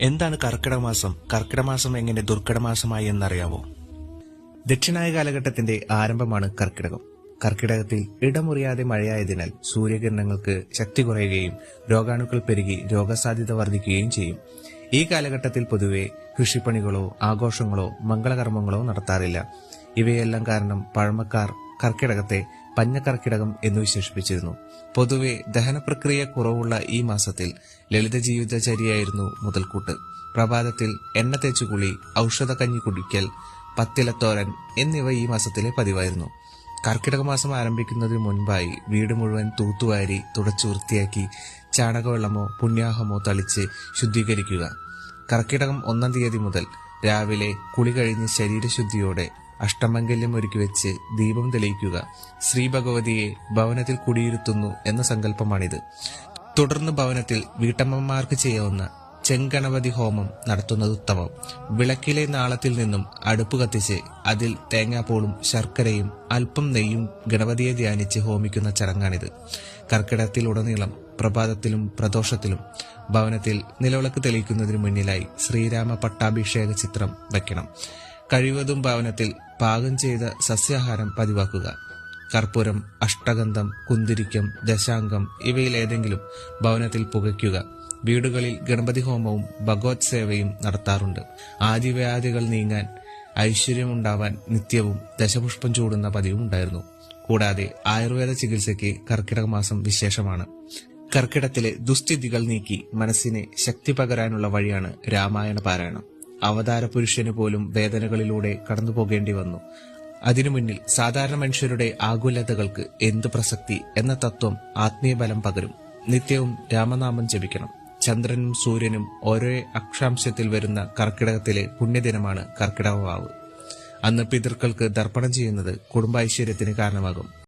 എന്താണ് കർക്കിടമാസം കർക്കിടമാസം എങ്ങനെ ദുർഘടമാസമായി എന്നറിയാവോ? ദക്ഷിണായ കാലഘട്ടത്തിന്റെ ആരംഭമാണ് കർക്കിടകം. കർക്കിടകത്തിൽ ഇടമുറിയാതെ മഴയായതിനാൽ സൂര്യകിരണങ്ങൾക്ക് ശക്തി കുറയുകയും രോഗാണുക്കൾ പെരുകി രോഗസാധ്യത വർദ്ധിക്കുകയും ചെയ്യും. ഈ കാലഘട്ടത്തിൽ പൊതുവെ കൃഷിപ്പണികളോ ആഘോഷങ്ങളോ മംഗളകർമ്മങ്ങളോ നടത്താറില്ല. ഇവയെല്ലാം കാരണം പഴമക്കാർ കർക്കിടകത്തെ പഞ്ഞക്കർക്കിടകം എന്ന് വിശേഷിപ്പിച്ചിരുന്നു. പൊതുവെ ദഹനപ്രക്രിയ കുറവുള്ള ഈ മാസത്തിൽ ലളിത ജീവിതചര്യയായിരുന്നു മുതൽക്കൂട്ട്. പ്രഭാതത്തിൽ എണ്ണ തേച്ചു കുളി ഔഷധ കഞ്ഞി കുടിക്കൽ പത്തിലത്തോരൻ എന്നിവ ഈ മാസത്തിലെ പതിവായിരുന്നു. കർക്കിടക മാസം ആരംഭിക്കുന്നതിന് മുൻപായി വീട് മുഴുവൻ തൂത്തുവാരി തുടച്ചു വൃത്തിയാക്കി ചാണകവെള്ളമോ പുണ്യാഹമോ തളിച്ച് ശുദ്ധീകരിക്കുക. കർക്കിടകം ഒന്നാം തീയതി മുതൽ രാവിലെ കുളി കഴിഞ്ഞ് ശരീരശുദ്ധിയോടെ അഷ്ടമംഗല്യം ഒരുക്കി വെച്ച് ദീപം തെളിയിക്കുക. ശ്രീ ഭഗവതിയെ ഭവനത്തിൽ കുടിയിരുത്തുന്നു എന്ന സങ്കല്പമാണിത്. തുടർന്ന് ഭവനത്തിൽ വീട്ടമ്മമാർക്ക് ചെയ്യാവുന്ന ചെങ്കണപതി ഹോമം നടത്തുന്നത് ഉത്തമം. വിളക്കിലെ നാളത്തിൽ നിന്നും അടുപ്പ് കത്തിച്ച് അതിൽ തേങ്ങാപ്പൂളും ശർക്കരയും അല്പം നെയ്യും ഗണപതിയെ ധ്യാനിച്ച് ഹോമിക്കുന്ന ചടങ്ങാണിത്. കർക്കിടത്തിലുടനീളം പ്രഭാതത്തിലും പ്രദോഷത്തിലും ഭവനത്തിൽ നിലവിളക്ക് തെളിയിക്കുന്നതിന് മുന്നിലായി ശ്രീരാമ പട്ടാഭിഷേക ചിത്രം വയ്ക്കണം. കഴിവതും ഭവനത്തിൽ പാകം ചെയ്ത സസ്യാഹാരം പതിവാക്കുക. കർപ്പൂരം അഷ്ടഗന്ധം കുന്തിരിക്കം ദശാംഗം ഇവയിൽ ഏതെങ്കിലും ഭവനത്തിൽ പുകയ്ക്കുക. വീടുകളിൽ ഗണപതി ഹോമവും ഭഗവത് സേവയും നടത്താറുണ്ട്. ആദിവ്യാധികൾ നീങ്ങാൻ ഐശ്വര്യമുണ്ടാവാൻ നിത്യവും ദശപുഷ്പം ചൂടുന്ന പതിവും ഉണ്ടായിരുന്നു. കൂടാതെ ആയുർവേദ ചികിത്സയ്ക്ക് കർക്കിടക മാസം വിശേഷമാണ്. കർക്കിടത്തിലെ ദുസ്ഥിതികൾ നീക്കി മനസ്സിനെ ശക്തി പകരാനുള്ള വഴിയാണ് രാമായണ പാരായണം. അവതാര പുരുഷന് പോലും വേദനകളിലൂടെ കടന്നു പോകേണ്ടി വന്നു. അതിനു മുന്നിൽ സാധാരണ മനുഷ്യരുടെ ആകുലതകൾക്ക് എന്ത് പ്രസക്തി എന്ന തത്വം ആത്മീയബലം പകരും. നിത്യവും രാമനാമം ജപിക്കണം. ചന്ദ്രനും സൂര്യനും ഓരോ അക്ഷാംശത്തിൽ വരുന്ന കർക്കിടകത്തിലെ പുണ്യദിനമാണ് കർക്കിടക വാവ് അന്ന് പിതൃക്കൾക്ക് ദർപ്പണം ചെയ്യുന്നത് കുടുംബൈശ്വര്യത്തിന് കാരണമാകും.